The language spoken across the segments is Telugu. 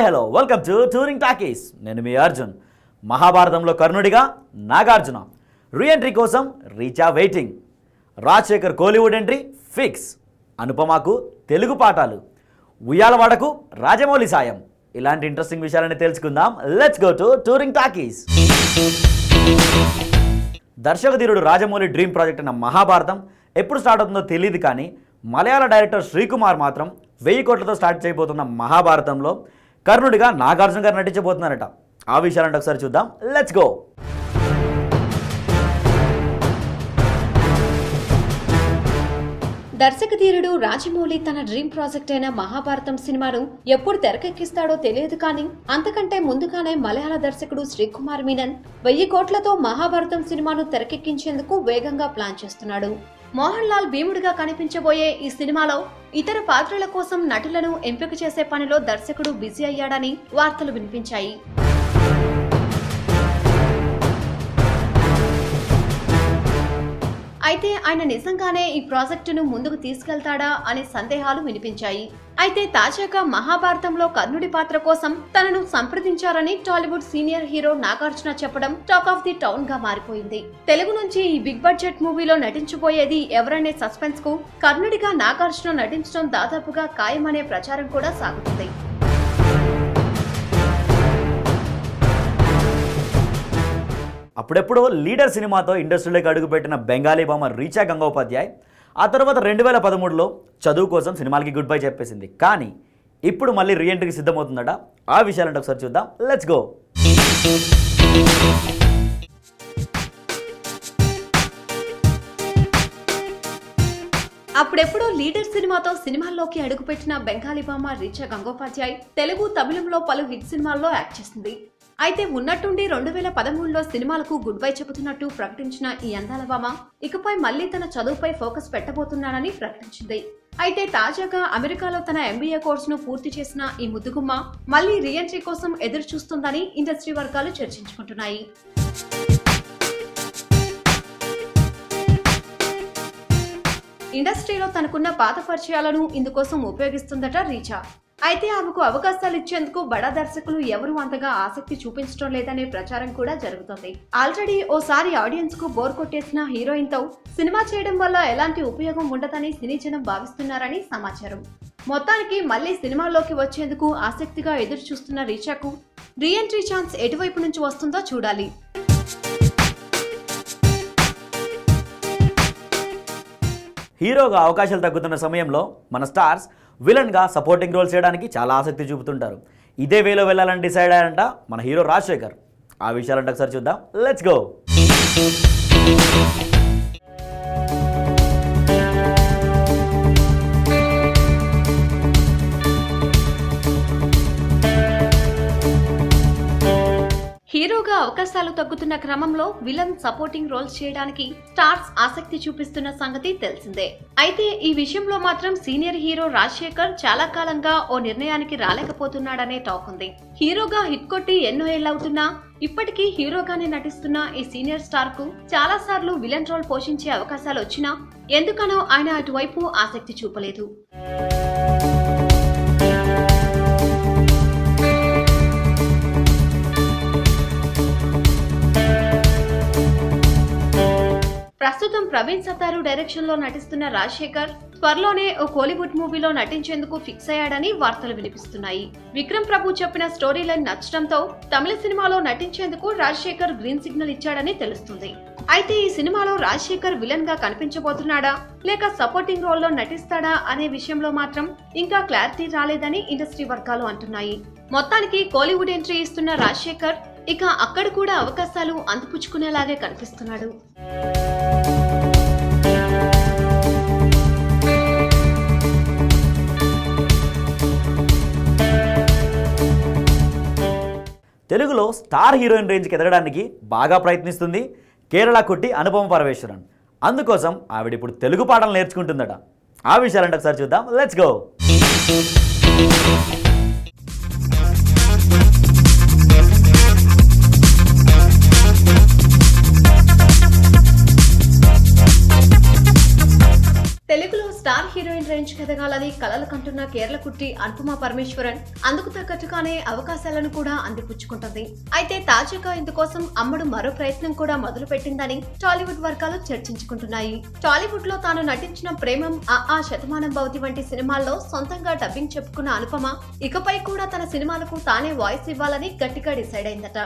Hi hello. Welcome to touring talkies. నేను మీ అర్జున్. మహాభారతంలో కర్ణుడిగా నాగార్జున. రీఎంట్రీ కోసం Richa waiting. Rajasekhar Kollywood entry fix. అనుపమాకు Telugu పాఠాలు. ఉయ్యాలవాడకు రాజమౌళి సాయం. ఇలాంటి ఇంట్రెస్టింగ్ విషయాలని తెలుసుకుందాం. Let's go to touring talkies. దర్శకధీరుడు Rajamouli dream project అన్న మహాభారతం ఎప్పుడు స్టార్ట్ అవుతుందో తెలియదు కానీ మలయాళ డైరెక్టర్ శ్రీకుమార్ మాత్రం వెయ్యి కోట్లతో స్టార్ట్ చేయబోతున్న మహాభారతంలో కర్ణుడిగా నాగార్జున గారు నటించబోతున్నారట. ఆ విషయాలంటే ఒకసారి చూద్దాం. లెట్స్ గో దర్శకధీరుడు రాజమౌళి తన డ్రీమ్ ప్రాజెక్ట్ అయిన మహాభారతం సినిమాను ఎప్పుడు తెరకెక్కిస్తాడో తెలియదు కానీ అంతకంటే ముందుగానే మలయాళ దర్శకుడు శ్రీకుమార్ మీనన్ వెయ్యి కోట్లతో మహాభారతం సినిమాను తెరకెక్కించేందుకు వేగంగా ప్లాన్ చేస్తున్నాడు. మోహన్ లాల్ భీముడిగా కనిపించబోయే ఈ సినిమాలో ఇతర పాత్రల కోసం నటులను ఎంపిక చేసే పనిలో దర్శకుడు బిజీ అయ్యాడని వార్తలు వినిపించాయి. అయితే ఆయన నిజంగానే ఈ ప్రాజెక్టును ముందుకు తీసుకెళ్తాడా అనే సందేహాలు వినిపించాయి. అయితే తాజాగా మహాభారతంలో కర్ణుడి పాత్ర కోసం తనను సంప్రదించారని టాలీవుడ్ సీనియర్ హీరో నాగార్జున చెప్పడం టాక్ ఆఫ్ ది టౌన్గా మారిపోయింది. తెలుగు నుంచి ఈ బిగ్ బడ్జెట్ మూవీలో నటించబోయేది ఎవరనే సస్పెన్స్కు కర్ణుడిగా నాగార్జున నటించడం దాదాపుగా ఖాయమనే ప్రచారం కూడా సాగుతుంది. అప్పుడెప్పుడు లీడర్ సినిమాతో ఇండస్ట్రీలోకి అడుగుపెట్టిన బెంగాలీ భామ రీచా గంగోపాధ్యాయ్ ఆ తర్వాత రెండు వేల పదమూడులో చదువు కోసం సినిమాలకి గుడ్ బై చెప్పేసింది. కానీ ఇప్పుడు మళ్ళీ రీఎంట్రీకి సిద్ధమవుతుందట. ఆ విషయాలంటే ఒకసారి చూద్దాం. లెట్స్ గో అప్పుడెప్పుడో లీడర్ సినిమాతో సినిమాల్లోకి అడుగుపెట్టిన బెంగాలీ భామ రీచా గంగోపాధ్యాయ్ తెలుగు తమిళంలో పలు హిట్ సినిమాల్లో యాక్ట్ చేసింది. అయితే ఉన్నట్టుండి రెండు వేల పదమూడులో సినిమాలకు గుడ్ బై చెబుతున్నట్టు ప్రకటించిన ఈ అందాల బామ ఇకపై మళ్ళీ తన చదువుపై ఫోకస్ పెట్టబోతున్నానని ప్రకటించింది. అయితే తాజాగా అమెరికాలో తన ఎంబీఏ కోర్సును పూర్తి చేసిన ఈ ముద్దుగుమ్మ మళ్ళీ రీఎంట్రీ కోసం ఎదురు చూస్తుందని ఇండస్ట్రీ వర్గాలు చర్చించుకుంటున్నాయి. ఇండస్ట్రీలో తనకున్న పాత పరిచయాలను ఇందుకోసం ఉపయోగిస్తుందట రీచా. అయితే ఆమెకు అవకాశాలు ఇచ్చేందుకు బడా దర్శకులు ఎవరు అంతగా ఆసక్తి చూపించడం లేదనే ప్రచారం కూడా జరుగుతోంది. ఆల్రెడీ ఓసారి ఆడియన్స్కు బోర్ కొట్టేసిన హీరోయిన్తో సినిమా చేయడం వల్ల ఎలాంటి ఉపయోగం ఉండదని సినీ జనం భావిస్తున్నారని సమాచారం. మొత్తానికి మళ్ళీ సినిమాల్లోకి వచ్చేందుకు ఆసక్తిగా ఎదురు చూస్తున్న రీచాకు రీఎంట్రీ ఛాన్స్ ఎటువైపు నుంచి వస్తుందో చూడాలి. హీరోగా అవకాశాలు తగ్గుతున్న సమయంలో మన స్టార్స్ విలన్గా సపోర్టింగ్ రోల్ చేయడానికి చాలా ఆసక్తి చూపుతుంటారు. ఇదే వేలో వెళ్ళాలని డిసైడ్ అయ్యారంట మన హీరో రాజశేఖర్. ఆ విషయాలంటే ఒకసారి చూద్దాం. లెట్స్ గో అవకాశాలు తగ్గుతున్న క్రమంలో విలన్ సపోర్టింగ్ రోల్స్ చేయడానికి స్టార్స్ ఆసక్తి చూపిస్తున్న సంగతి తెలిసిందే. అయితే ఈ విషయంలో మాత్రం సీనియర్ హీరో రాజశేఖర్ చాలా కాలంగా ఓ నిర్ణయానికి రాలేకపోతున్నాడనే టాక్ ఉంది. హీరోగా హిట్ కొట్టి ఎన్నో ఏళ్ళవుతున్నా ఇప్పటికీ హీరోగానే నటిస్తున్న ఈ సీనియర్ స్టార్కు చాలా సార్లు విలన్ రోల్ పోషించే అవకాశాలు వచ్చినా ఎందుకనో ఆయన అటువైపు ఆసక్తి చూపలేదు. ప్రస్తుతం ప్రవీణ్ సతారు డైరెక్షన్లో నటిస్తున్న రాజశేఖర్ త్వరలోనే ఓ కోలీవుడ్ మూవీలో నటించేందుకు ఫిక్స్ అయ్యాడని వార్తలు వినిపిస్తున్నాయి. విక్రమ్ ప్రభు చెప్పిన స్టోరీ లైన్ నచ్చడంతో తమిళ సినిమాలో నటించేందుకు రాజశేఖర్ గ్రీన్ సిగ్నల్ ఇచ్చాడని తెలుస్తుంది. అయితే ఈ సినిమాలో రాజశేఖర్ విలన్గా కనిపించబోతున్నాడా? లేక సపోర్టింగ్ రోల్లో నటిస్తాడా అనే విషయంలో మాత్రం ఇంకా క్లారిటీ రాలేదని ఇండస్ట్రీ వర్గాలు అంటున్నాయి. మొత్తానికి కోలీవుడ్ ఎంట్రీ ఇస్తున్న రాజశేఖర్ ఇక అక్కడ కూడా అవకాశాలు అందిపుచ్చుకునేలాగే కనిపిస్తున్నాడు. తెలుగులో స్టార్ హీరోయిన్ రేంజ్కి ఎదగడానికి బాగా ప్రయత్నిస్తుంది. కేరళ కుట్టి అనుపమ పరమేశ్వరన్. అందుకోసం ఆవిడ ఇప్పుడు తెలుగు పాటలు నేర్చుకుంటుందట. ఆ విషయాలంటే ఒకసారి చూద్దాం. లెట్స్ గో తెలుగులో స్టార్ హీరోయిన్ రేంజ్ కదగాలని ఎదగాలని కలలు కంటున్న కేరళ కుట్టి అనుపమ పరమేశ్వరన్ అందుకు తగ్గట్టుగానే అవకాశాలను కూడా అందిపుచ్చుకుంటుంది. అయితే తాజాగా ఇందుకోసం అమ్మడు మరో ప్రయత్నం కూడా మొదలు పెట్టిందని టాలీవుడ్ వర్గాలు చర్చించుకుంటున్నాయి. టాలీవుడ్లో తాను నటించిన ప్రేమం ఆ ఆ శతమానం భవతి వంటి సినిమాల్లో సొంతంగా డబ్బింగ్ చెప్పుకున్న అనుపమ ఇకపై కూడా తన సినిమాలకు తానే వాయిస్ ఇవ్వాలని గట్టిగా డిసైడ్ అయిందట.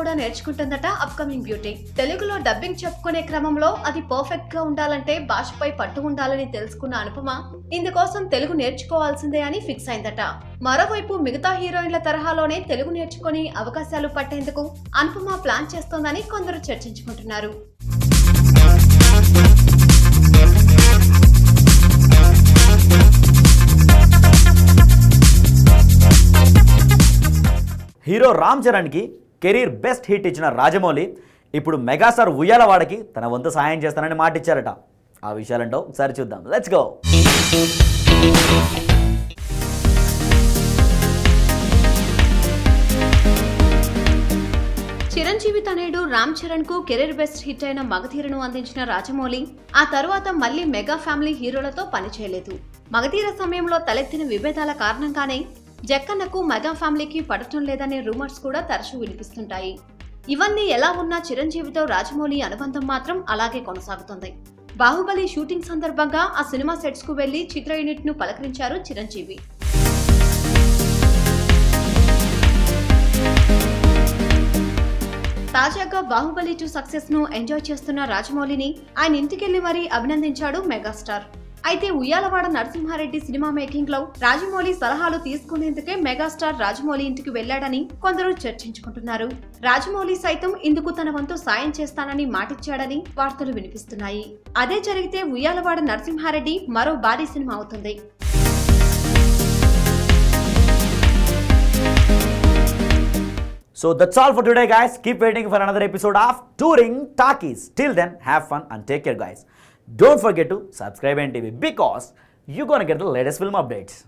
కూడా నేర్చుకుంటుందట అప్కమింగ్ బ్యూటీ తెలుగులో డబ్బింగ్ చెప్పుకునే క్రమంలో అది పర్ఫెక్ట్గా ఉండాలంటే భాషపై పట్టు ఉండాలని తెలుసుకున్న అనుపమ ఇందుకోసం తెలుగు నేర్చుకోవాల్సిందే అని ఫిక్స్ అయిందట. మరోవైపు మిగతా హీరోయిన్ల తరహాలోనే తెలుగు నేర్చుకుని అవకాశాలు పట్టేందుకు అనుపమ ప్లాన్ చేస్తోందని కొందరు చర్చించుకుంటున్నారు. హీరో రామ్ చరణ్కి కెరీర్ బెస్ట్ హిట్ ఇచ్చిన రాజమౌళి ఇప్పుడు మెగాస్టార్ ఉయ్యాలవాడకి తన వంతు సహాయం చేస్తానని మాటిచ్చారట. ఆ విషయాలంటో ఒకసారి చూద్దాం. లెట్స్ గో చిరంజీవి తనయుడు రామ్ చరణ్కు కెరీర్ బెస్ట్ హిట్ అయిన మగధీరను అందించిన రాజమౌళి ఆ తరువాత మళ్ళీ మెగా ఫ్యామిలీ హీరోలతో పనిచేయలేదు. మగధీర సమయంలో తలెత్తిన విభేదాల కారణంగానే జక్కన్నకు మెగా ఫ్యామిలీకి పడటం లేదనే రూమర్స్ కూడా తరచూ వినిపిస్తుంటాయి. ఇవన్నీ ఎలా ఉన్నా చిరంజీవితో రాజమౌళి అనుబంధం మాత్రం అలాగే కొనసాగుతుంది. బాహుబలి షూటింగ్ సందర్భంగా ఆ సినిమా సెట్స్కు వెళ్ళి చిత్ర యూనిట్ను పలకరించారు చిరంజీవి. తాజాగా బాహుబలి టూ సక్సెస్ను ఎంజాయ్ చేస్తున్న రాజమౌళిని ఆయన ఇంటికెళ్ళి మరీ అభినందించాడు మెగాస్టార్. అయితే ఉయ్యాలవాడ నరసింహారెడ్డి సినిమా మేకింగ్లో రాజమౌళి సలహాలు తీసుకునేందుకే మెగాస్టార్ రాజమౌళి ఇంటికి వెళ్ళాడని కొందరు చర్చించుకుంటున్నారు రాజమౌళి సైతం ఇందుకు తన వంతు సాయం చేస్తానని మాటిచ్చాడని వార్తలు వినిపిస్తున్నాయి అదే జరిగితే ఉయ్యాలవాడ నరసింహారెడ్డి మరో భారీ సినిమా అవుతుంది So that's all for today, guys. Keep waiting for another episode of Touring Talkies. Till then, have fun and take care, guys. Don't forget to subscribe and TV because you're gonna get the latest film updates.